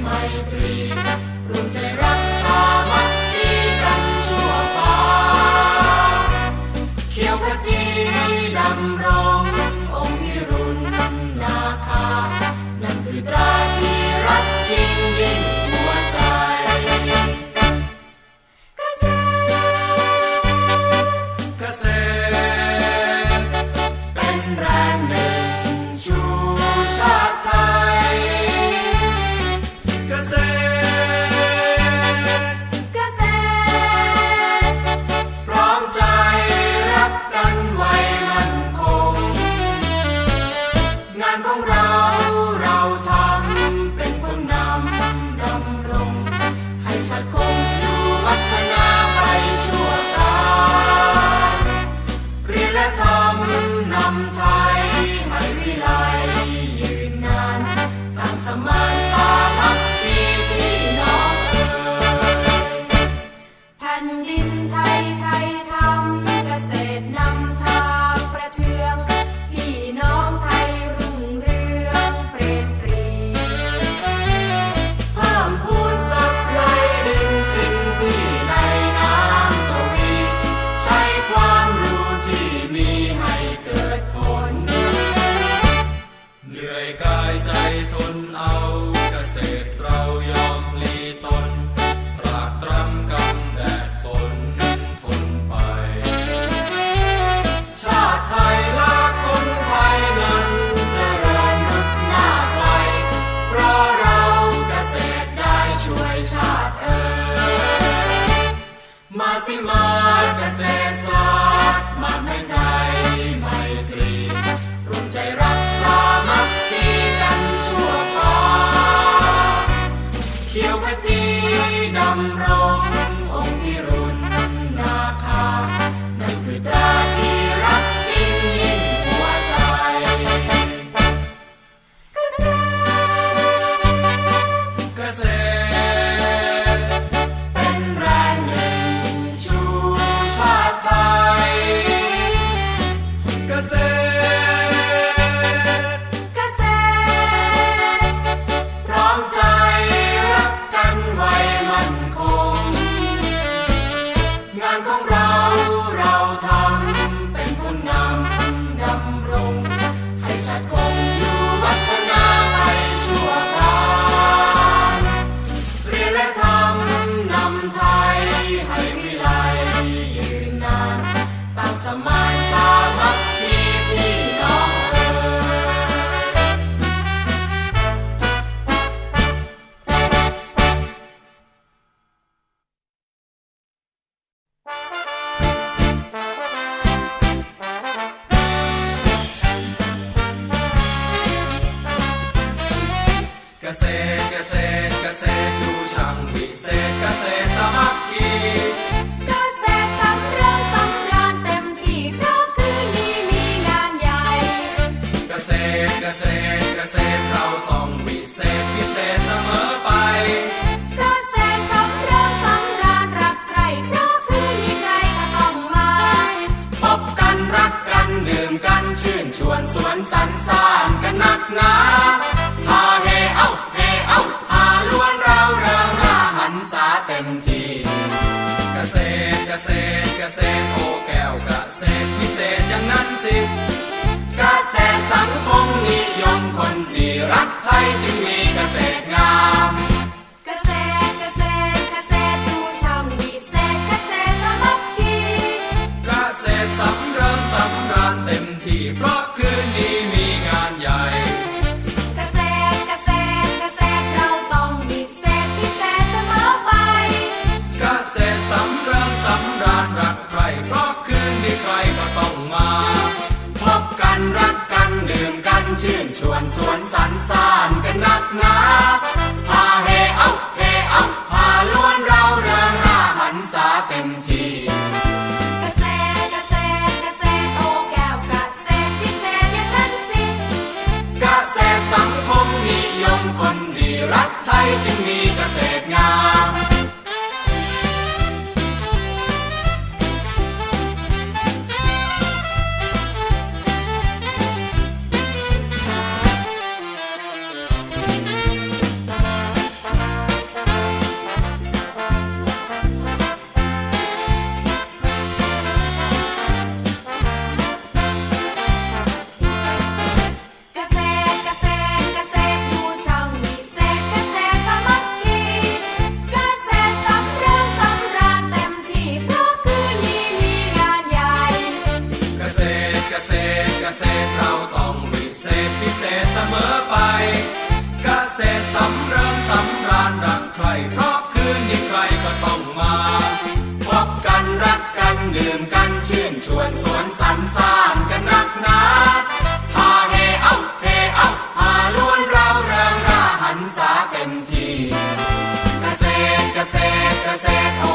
ไมตรีรวมใจรัก My. hacer. านเต็มที่เพราะคืนนี้มีงานใหญ่ กระแสกระแสกระแสเราต้องบีบแสบพิเศษเสมอไป กระแสสำเริงสำราญรักใคร เพราะคืนนี้ใครก็ต้องมา พบกันรักกันดื่มกันชื่นชวนสวน light in me. กันทีเกษตรเกษตรเกษตร